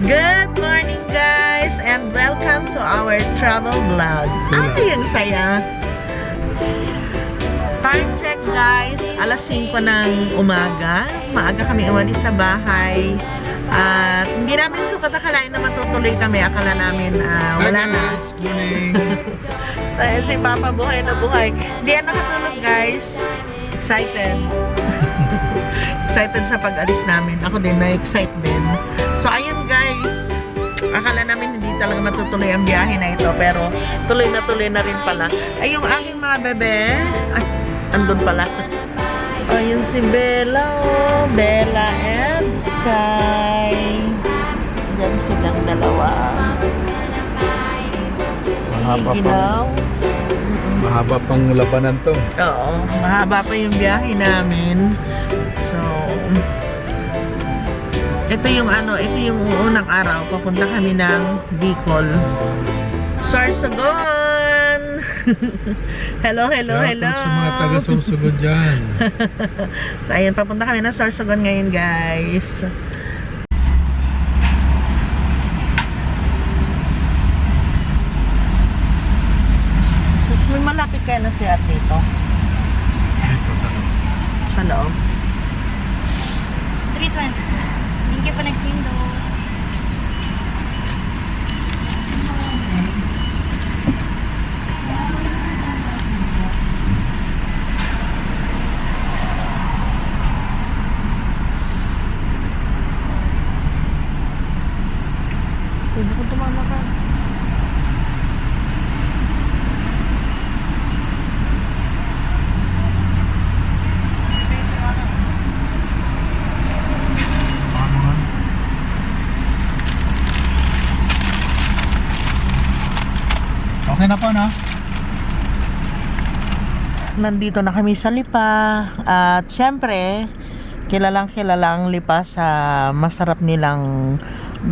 Good morning guys and welcome to our travel vlog. Ay, ang saya. Time check guys, alas 5 ng umaga. Maaga kami umalis sa bahay. At hindi namin sukat akalain na matutuloy kami. Akala namin ah, wala na. Good morning. Dahil si Papa buhay na buhay. Hindi yan nakatulog guys. Excited. Excited sa pag-alis namin. Ako din, na-excite din. So, ayun guys. Akala namin hindi talaga matutuloy ang biyahe na ito. Pero, tuloy na tuloy na rin pala. Ay, yung aking mga bebe. Ay, andun pala. Ayun si Bella, oh. Bella and Sky. Diyan silang dalawa. Mahaba Ginaw. mahaba pang labanan to. Oo, mahaba pa yung biyahe namin. So, ito yung ano, ito yung unang araw. Papunta kami ng Bicol. Sorsogon! hello, hello, Shout out hello! Sa mga taga-susugod dyan. So, ayan, papunta kami ng Sorsogon ngayon, guys. May malapit kayo na si Ate dito. Dito sa Sa loob. 320. Thank you po next window. Pwede ko tumama ka. Ano nga? Okay na po, no? Nandito na kami sa Lipa. At syempre, kilalang kilalang Lipa sa masarap nilang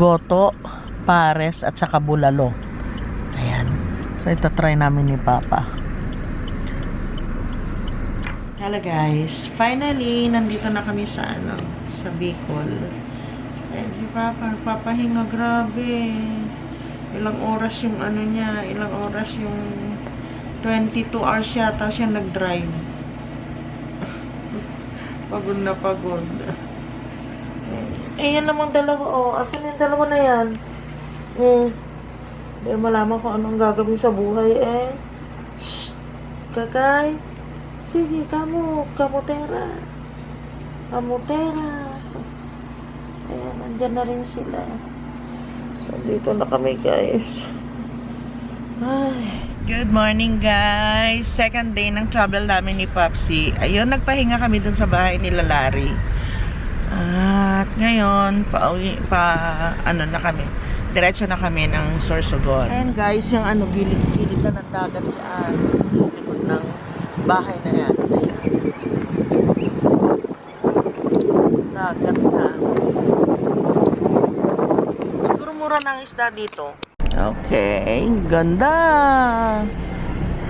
goto, pares at saka bulalo. Ayan. So ito try namin ni Papa. Hello guys. Finally, nandito na kami sa ano, sa Bicol. Ayan si Papa, papahinga grabe. Ilang oras yung ano niya, ilang oras yung 22 hours yata siya nag-drive. pagod na pagod. Eh, yan namang dalawa, oh. Asan yung dalawa na yan? Hmm. Hindi malaman kung anong gagawin sa buhay, eh. Shh! Kakay! Sige, kamo. Kamutera. Kamutera. Ayan, nandyan na rin sila. So, dito na kami, guys. Ay. Good morning, guys. Second day ng travel namin ni Popsi. Ayun, nagpahinga kami dun sa bahay nila Larry. At ngayon, pa, pa ano na kami. Diretso na kami ng Sorsogon. And guys, yung ano, gilid-gilid na ng dagat yan. Likod ng bahay na yan. Ayan. Dagat na. Siguro mura ng isda dito. Okay, ganda.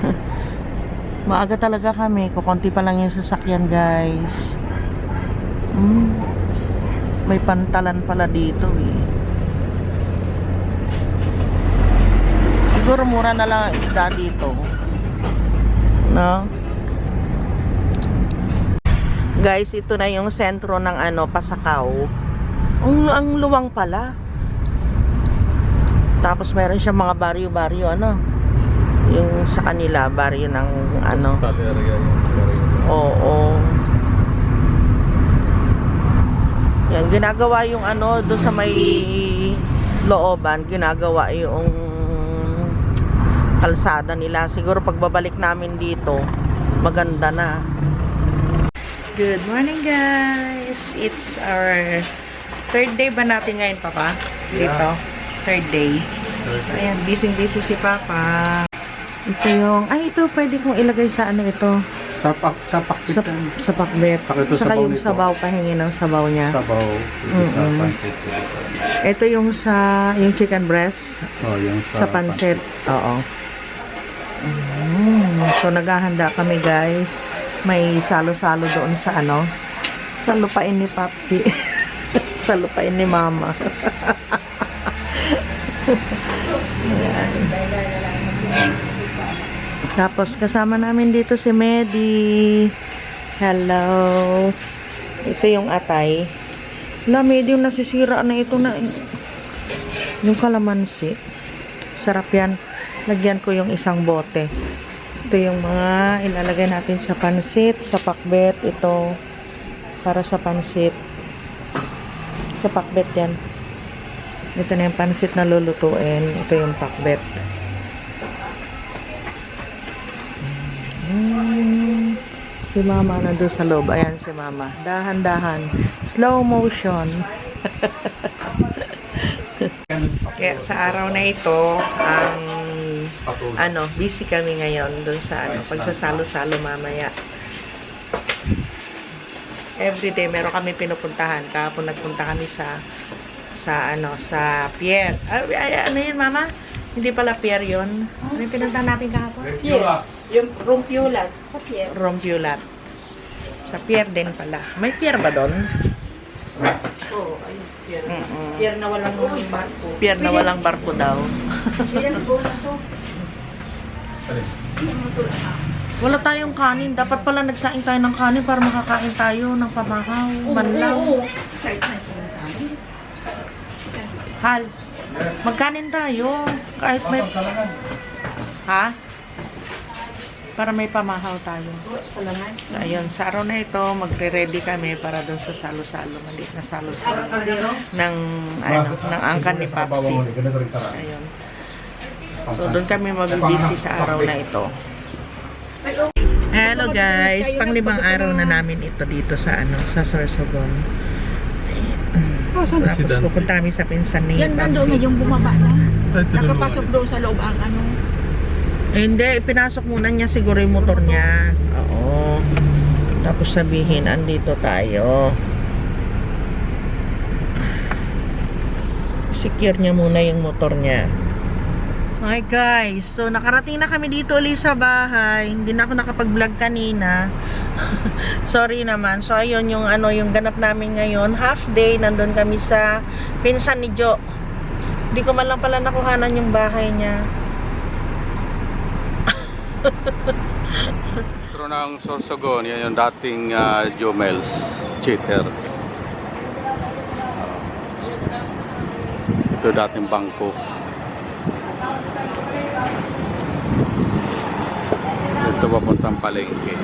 Maaga talaga kami. Kukunti pa lang yung sasakyan, guys. Mm. May pantalan pala dito, eh. Siguro mura na lang ang isda dito. No? Guys, ito na yung sentro ng ano, Pasakaw. Ang, ang luwang pala. Tapos meron siya mga baryo-baryo, ano? Yung sa kanila, baryo ng ano. Coastal area yung area. Oo. Yan, ginagawa yung ano, doon sa may looban, ginagawa yung kalsada nila. Siguro pagbabalik namin dito, maganda na. Good morning guys! It's our third day ba natin ngayon, Papa? Dito. Yeah. Third day. Ayan, busy-busy si Papa. Ito yung, ay ito pwede kong ilagay sa ano ito, Sapak, sapak sa, kita. sa pakbet. Saka ito Saka sabaw yung nito. sabaw, pahingi ng sabaw niya. Sabaw. Ito sa Mm-mm. pansit. Ito yung sa, yung chicken breast Oh, yung sa pansit. Oo. Mm, so, naghahanda kami guys. May salo-salo doon sa ano, sa lupain ni Papsi. sa lupain ni Mama. Tapos kasama namin dito si Medi. Hello. Ito yung atay. La, Medi, yung nasisira na ito na. Yung kalamansi. Sarap yan. Lagyan ko yung isang bote. Ito yung mga ilalagay natin sa pansit, sa pakbet. Ito para sa pansit. Sa pakbet yan. Ito na yung pansit na lulutuin. Ito yung pakbet. Mm. Si mama nandun sa loob. Ayan si mama. Dahan-dahan. Slow motion. Kaya sa araw na ito, ang ano, busy kami ngayon dun sa ano, pagsasalo-salo mamaya. Everyday meron kami pinupuntahan. Kahapon nagpunta kami sa sa ano, sa pier. Ay, ay, ano yun, mama? Hindi pala pier yun. Ano yung pinuntahan natin kahapon? Yung rumpiulat sa pier. Rompulat. Sa pier din pala. May pier ba doon? Oo, ayun, pier. Pier na walang barko. Pier na walang barko daw. Pier bumasok. Wala tayong kanin. Dapat pala nagsaing tayo ng kanin para makakain tayo ng pamahaw. Banlaw. Oo. Kahit na ito ng kanin. Hal, magkanin tayo. Kahit may... Ha? Para may pamahaw tayo. So, ayun, sa araw na ito, magre-ready kami para doon sa salo-salo. Maliit na salo-salo. Kaldero. Ng, ano, ng angkan ni Papsi. Ayun. So, doon kami mag-busy sa araw na ito. Hello guys, panglimang araw na namin ito dito sa ano, sa Sorsogon. Tapos pupunta kami sa pinsan ni Yan nandoon Papsi. yung bumaba na. Nakapasok doon sa loob ang ano. Eh, hindi, pinasok muna niya siguro yung motor niya. Oo. Tapos sabihin, andito tayo. Secure niya muna yung motor niya. Hi guys, so nakarating na kami dito ulit sa bahay. Hindi na ako nakapag-vlog kanina. Sorry naman. So ayun yung ano yung ganap namin ngayon. Half day nandun kami sa pinsan ni Jo. Hindi ko man lang pala nakuhanan yung bahay niya. Metro ng Sorsogon, yan yung dating uh, Jomels cheater. Ito dating bangko. Ito papuntang palengke.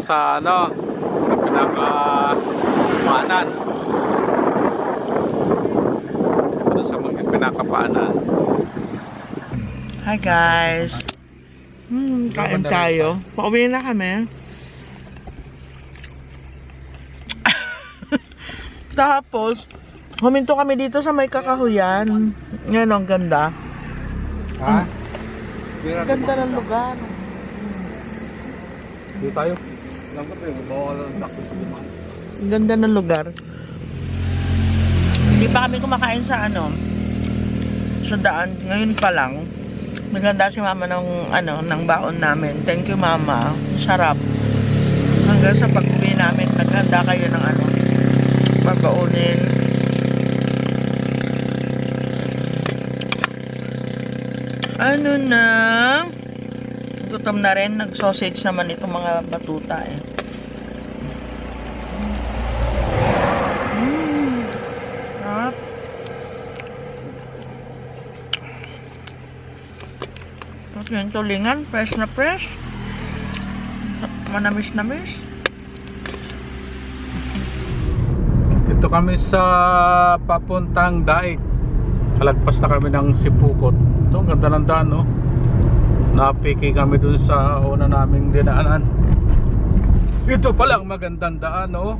Sa ano, sa pinaka paanan. Dito sa mga pinakapaanan. Hi guys. Hmm, kain tayo. Pauwi na kami. Tapos, huminto kami dito sa may kakahuyan. Yan ang ganda. Ha? Ganda ng lugar. Dito tayo. Ang ganda ng lugar. Hindi pa kami kumakain sa ano, sa daan. Ngayon pa lang. Maganda si mama ng, ano, ng baon namin. Thank you mama. Sarap. Hanggang sa pag-uwi namin, naghanda kayo ng ano, pagkaunin. Ano na? Gutom na rin. Nag-sausage naman itong mga batuta eh. Mm. Sarap. Tapos yung tulingan, fresh na fresh. Manamis-namis. Dito kami sa papuntang Daig. Kalagpas na kami ng Sipukot. Ito, ganda ng daan, no? Napiki kami dun sa una naming dinaanan. Ito palang magandang daan, no?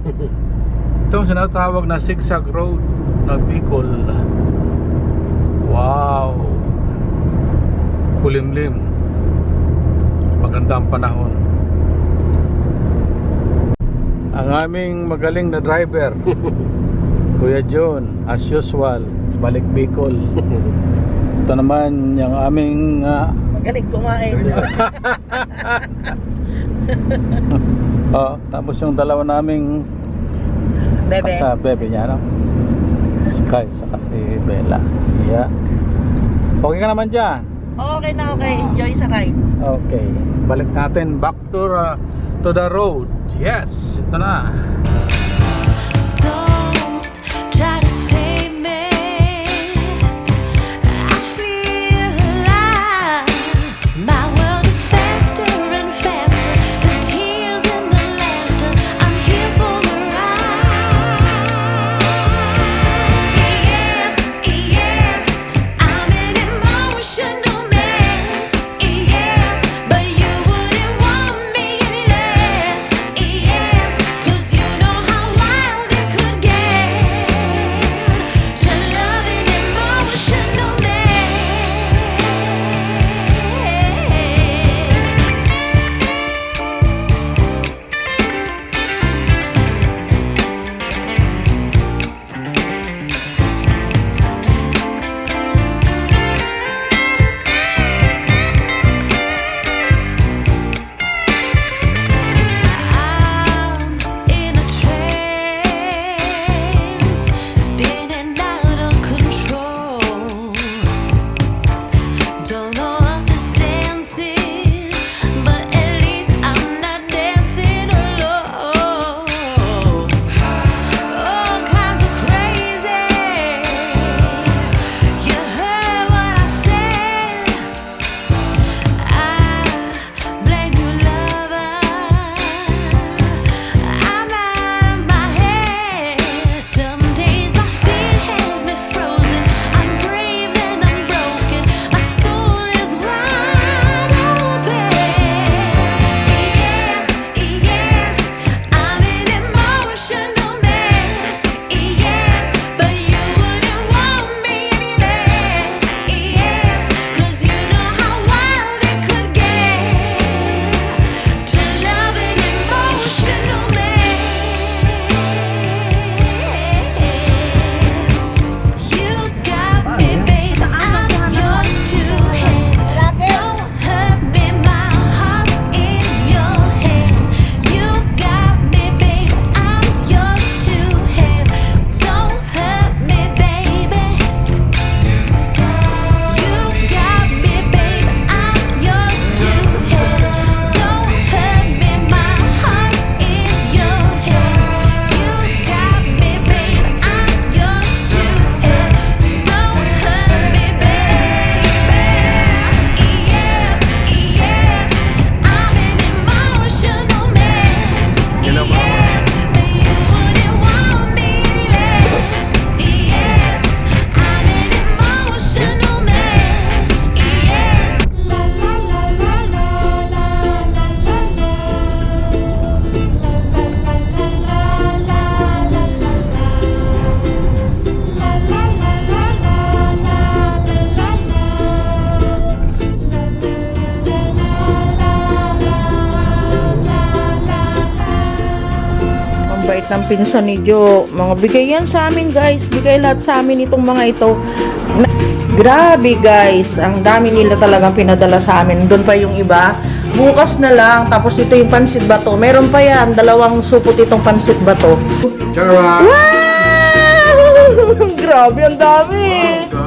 Ito ang sinatawag na zigzag road ng Bicol. Wow! Kulimlim. Magandang panahon. Ang aming magaling na driver, Kuya John, as usual, balik Bicol. Ito naman yung aming ah, Magaling kumain. oh, tapos yung dalawa naming Bebe. sa bebe niya, no? Sky, saka si Bella. Yeah. Okay ka naman dyan? Okay na okay. Enjoy sa ride. Okay. Balik natin back to, uh, to the road. Yes, ito na. Ng pinsan ni Jo. Mga bigay yan sa amin guys. Bigay lahat sa amin itong mga ito. Na- Grabe guys. Ang dami nila talagang pinadala sa amin. Doon pa yung iba. Bukas na lang. Tapos ito yung pansit bato. Meron pa yan. Dalawang supot itong pansit bato. Chara! Wow! Grabe, ang dami.